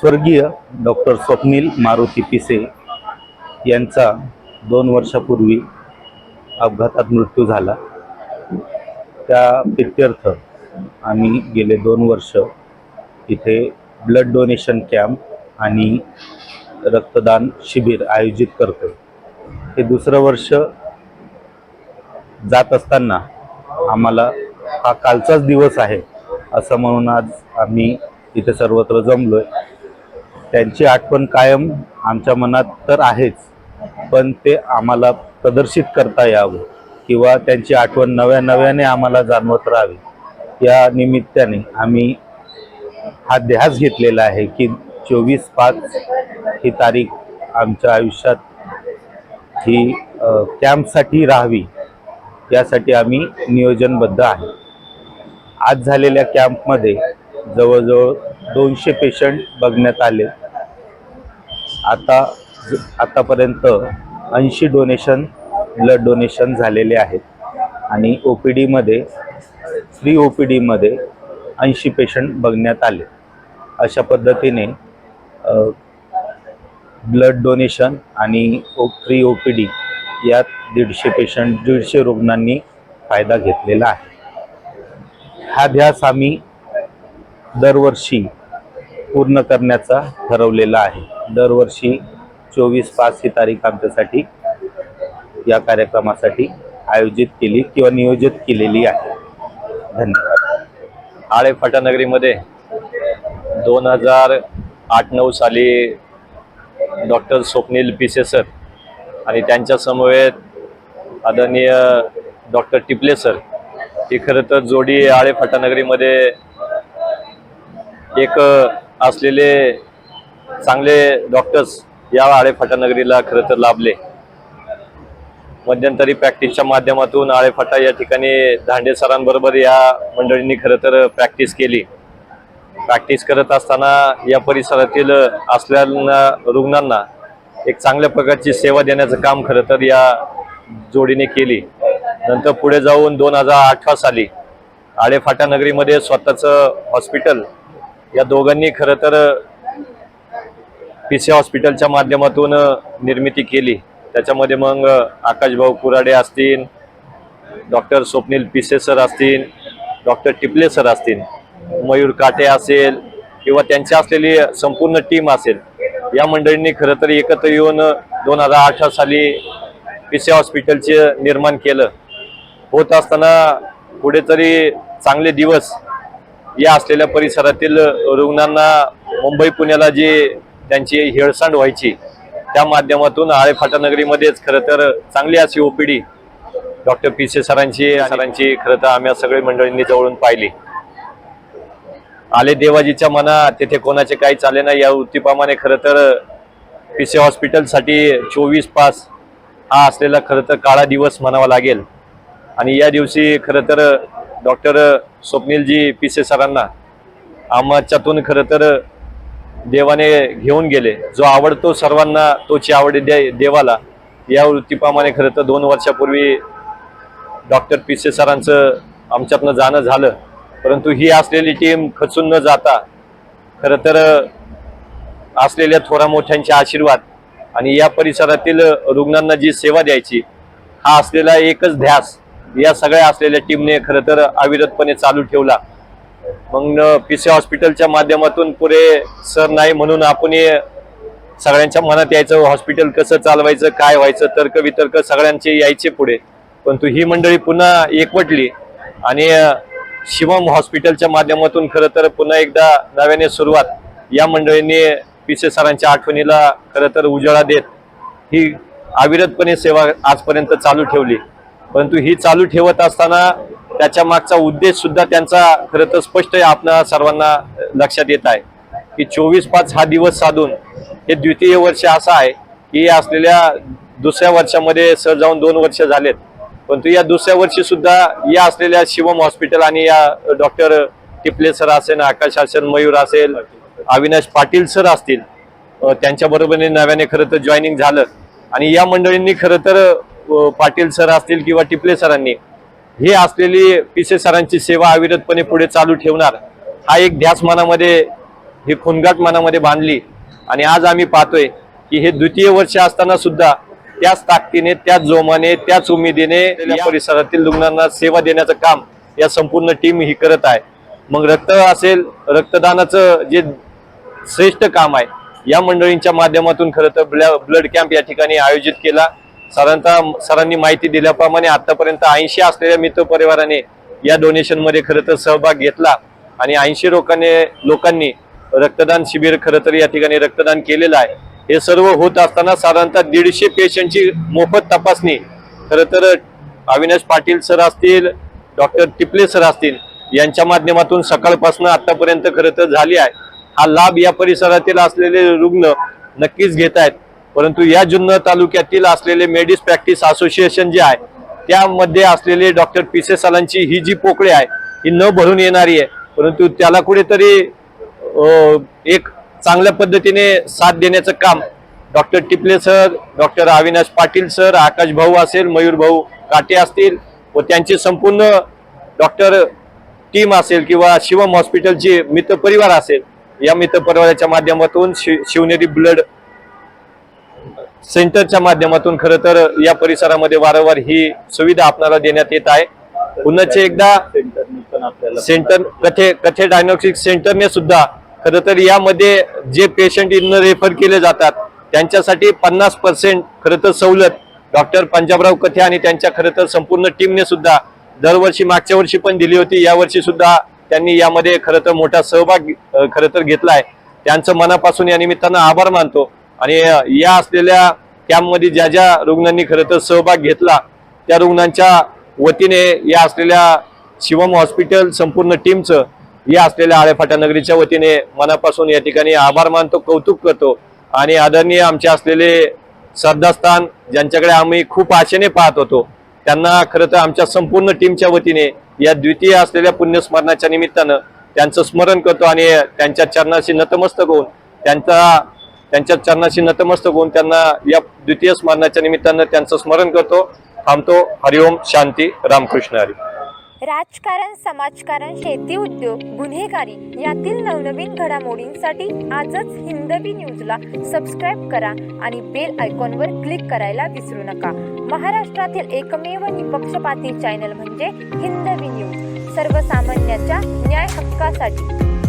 स्वर्गीय डॉक्टर स्वप्नील मारुती पिसे यांचा दोन वर्षापूर्वी अपघातात मृत्यू झाला. त्या प्रित्यर्थ आम्ही गेले दोन वर्ष इथे ब्लड डोनेशन कॅम्प आणि रक्तदान शिबिर आयोजित करतो. हे दुसरं वर्ष जात असताना आम्हाला हा कालचाच दिवस आहे असं म्हणून आज आम्ही इथे सर्वत्र जमलो आहे त्यांची आठवण कायम आमच्या मनात तर आहेच पण ते आम्हाला प्रदर्शित करता यावं किंवा त्यांची आठवण नव्या नव्याने आम्हाला जाणवत राहावी. या निमित्ताने आम्ही हा ध्यास घेतलेला आहे की चोवीस पाच ही तारीख आमच्या आयुष्यात ही कॅम्पसाठी राहावी यासाठी आम्ही नियोजनबद्ध आहे. आज झालेल्या कॅम्पमध्ये जवळजवळ दोनशे पेशंट बघण्यात आले. आता आतापर्यंत ऐंशी डोनेशन ब्लड डोनेशन झालेले आहेत. आणि ओ पी डीमध्ये फ्री ओ पी डीमध्ये ऐंशी पेशंट बघण्यात आले. अशा पद्धतीने ब्लड डोनेशन आणि O free O P D यात दीडशे पेशंट दीडशे रुग्णांनी फायदा घेतलेला आहे. हा ध्यास आम्ही दरवर्षी पूर्ण करण्याचा ठरवलेला आहे. दरवर्षी चोवीस पाच ही तारीख आमच्यासाठी या कार्यक्रमासाठी आयोजित केली किंवा नियोजित केलेली आहे. धन्यवाद. आळे फाटानगरीमध्ये दोन हजार आठ नऊ साली डॉक्टर स्वप्नील पिसे सर आणि त्यांच्या समवेत आदरणीय डॉक्टर टिपले सर ही खरं तर जोडी आळे फाटानगरीमध्ये एक असलेले चांगले डॉक्टर्स या आळेफाटानगरीला खरं तर लाभले. मध्यंतरी प्रॅक्टिसच्या माध्यमातून आळेफाटा या ठिकाणी धांडे सरांबरोबर या मंडळींनी खरं तर प्रॅक्टिस केली. प्रॅक्टिस करत असताना या परिसरातील असलेल्या रुग्णांना एक चांगल्या प्रकारची सेवा देण्याचं काम खरं तर या जोडीने केली. नंतर पुढे जाऊन दोन हजार अठरा साली आळेफाटा नगरीमध्ये स्वतःचं हॉस्पिटल या दोघांनी खरं तर पी सी हॉस्पिटलच्या माध्यमातून निर्मिती केली. त्याच्यामध्ये मग आकाशभाऊ कुराडे असतील डॉक्टर स्वप्नील पिसे सर असतील डॉक्टर टिपले सर असतील मयूर काटे असेल किंवा त्यांची असलेली संपूर्ण टीम असेल या मंडळींनी खरं तर एकत्र येऊन दोन हजार अठरा साली पी सी हॉस्पिटलचे निर्माण केलं. होत असताना पुढे तरी चांगले दिवस या असलेल्या परिसरातील रुग्णांना मुंबई पुण्याला जी त्यांची हेळसांड व्हायची त्या माध्यमातून आळेफाटा नगरीमध्येच खरं तर चांगली अशी ओपीडी डॉक्टर पी सी सरांची सरांची खरं तर आम्ही सगळी मंडळींनी जवळून पाहिली. आले देवाजीच्या मना तेथे कोणाचे काही चाले नाही या वृत्तीप्रमाणे खरं तर पी सी हॉस्पिटलसाठी चोवीस पास हा असलेला खरं तर काळा दिवस म्हणावा लागेल. आणि या दिवशी खरं तर डॉक्टर स्वप्नीलजी पिसे सरांना आमच्यातून खरं तर देवाने घेऊन गेले. जो आवडतो सर्वांना तोची आवड दे देवाला. या वृत्तीप्रमाणे खरं तर दोन वर्षापूर्वी डॉक्टर पिसे सरांचं आमच्यातनं जाणं झालं. परंतु ही असलेली टीम खचून न जाता खरं तर असलेल्या थोरा मोठ्यांचे आशीर्वाद आणि या परिसरातील रुग्णांना जी सेवा द्यायची हा असलेला एकच ध्यास या सगळ्या असलेल्या टीमने खरं तर अविरतपणे चालू ठेवला. मग पी सी हॉस्पिटलच्या माध्यमातून पुरे सर नाही म्हणून आपण सगळ्यांच्या मनात यायचं हॉस्पिटल कसं चालवायचं काय व्हायचं तर्क वितर्क सगळ्यांचे यायचे पुढे. परंतु ही मंडळी पुन्हा एकवटली आणि शिवम हॉस्पिटलच्या माध्यमातून खरं तर पुन्हा एकदा नव्याने सुरुवात या मंडळींनी पिसे सरांच्या आठवणीला खरं तर उजाळा देत ही अविरतपणे सेवा आजपर्यंत चालू ठेवली. परंतु ही चालू ठेवत असताना त्याच्या मागचा उद्देश सुद्धा त्यांचा खरं तर स्पष्ट आपल्या सर्वांना लक्षात येत आहे की चोवीस पाच हा दिवस साधून हे द्वितीय वर्ष असं आहे की असलेल्या दुसऱ्या वर्षामध्ये सर जाऊन दोन वर्ष झालेत. परंतु या दुसऱ्या वर्षी सुद्धा या असलेल्या शिवम हॉस्पिटल आणि या डॉक्टर टिपले सर असेल आकाश असेल मयूर असेल अविनाश पाटील सर असतील त्यांच्या बरोबरीने नव्याने खरं तर जॉईनिंग झालं. आणि या मंडळींनी खरं तर पाटील सर असतील किंवा टिपले सरांनी हे असलेली पिसे सरांची सेवा अविरतपणे पुढे चालू ठेवणार हा एक ध्यास मनामध्ये ही खुनगाट मनामध्ये बांधली. आणि आज आम्ही पाहतोय की हे द्वितीय वर्ष असताना सुद्धा त्याच ताकदीने त्याच जोमाने त्याच उमेदीने या परिसरातील रुग्णांना सेवा देण्याचं काम या संपूर्ण टीम ही करत आहे. मग रक्त असेल रक्तदानाचं जे श्रेष्ठ काम आहे या मंडळींच्या माध्यमातून खरं तर ब्लड कॅम्प या ठिकाणी आयोजित केला. साधारणतः सरांनी माहिती दिल्याप्रमाणे आतापर्यंत ऐंशी असलेल्या मित्र परिवाराने या डोनेशनमध्ये खरं तर सहभाग घेतला. आणि ऐंशी लोकांनी लोकांनी रक्तदान शिबिर खरं तर या ठिकाणी रक्तदान केलेलं आहे. हे सर्व होत असताना साधारणतः दीडशे पेशंटची मोफत तपासणी खरं तर अविनाश पाटील सर असतील डॉक्टर टिपले सर असतील यांच्या माध्यमातून सकाळपासून आतापर्यंत खरं तर झाली आहे. हा लाभ या परिसरातील असलेले रुग्ण नक्कीच घेत आहेत. परंतु या जुन्नर तालुक्यातील असलेले मेडिस प्रॅक्टिस असोसिएशन जे आहे त्यामध्ये असलेले डॉक्टर पिसे सालांची ही जी पोकळी आहे ही न भरून येणारी आहे. परंतु त्याला कुठेतरी एक चांगल्या पद्धतीने साथ देण्याचं काम doctor Tiple sir doctor Avinash Patil sir Akash भाऊ असेल मयूर भाऊ काटे असतील व त्यांची संपूर्ण डॉक्टर टीम असेल किंवा शिवम हॉस्पिटलची मित्रपरिवार असेल या मित्रपरिवाराच्या माध्यमातून शि- शिवनेरी ब्लड सेंटरच्या माध्यमातून खरं तर या परिसरामध्ये वारंवार ही सुविधा आपल्याला देण्यात येत आहे. पुन्हा एकदा सेंटर कथे कथे डायग्नोस्टिक सेंटरने सुद्धा खरं तर यामध्ये जे पेशंट इन रेफर केले जातात त्यांच्यासाठी पन्नास पर्सेंट खरं तर सवलत डॉक्टर पंजाबराव कथे आणि त्यांच्या खरं तर संपूर्ण टीमने सुद्धा दरवर्षी मागच्या वर्षी पण दिली होती यावर्षी सुद्धा त्यांनी यामध्ये खरं तर मोठा सहभाग खरं तर घेतला आहे. त्यांचं मनापासून या निमित्तानं आभार मानतो. आणि या असलेल्या कॅम्पमध्ये ज्या ज्या रुग्णांनी खरं तर सहभाग घेतला त्या रुग्णांच्या वतीने या असलेल्या शिवम हॉस्पिटल संपूर्ण टीमचं या असलेल्या आळेफाटा नगरीच्या वतीने मनापासून या ठिकाणी आभार मानतो कौतुक करतो. आणि आदरणीय आमचे असलेले श्रद्धास्थान ज्यांच्याकडे आम्ही खूप आशेने पाहत होतो त्यांना खरं तर आमच्या संपूर्ण टीमच्या वतीने या द्वितीय असलेल्या पुण्यस्मरणाच्या निमित्तानं त्यांचं स्मरण करतो आणि त्यांच्या चरणाशी नतमस्तक होऊन त्यांचा त्यांच्या चरणाशी नतमस्तक होऊन त्यांना या द्वितीय स्मरणाच्या निमित्तानं त्यांचं स्मरण करतो. थांबतो. हरिओम. शांती. रामकृष्ण हरी. राजकारण समाजकारण शेती उद्योग गुन्हेगारी यातील नवनवीन घडामोडींसाठी आजच हिंदवी न्यूजला सबस्क्राईब करा आणि बेल आयकॉनवर क्लिक करायला विसरू नका. महाराष्ट्रातील एकमेव निपक्षपाती चॅनल म्हणजे हिंदवी न्यूज. सर्वसामान्याच्या न्याय हक्कासाठी.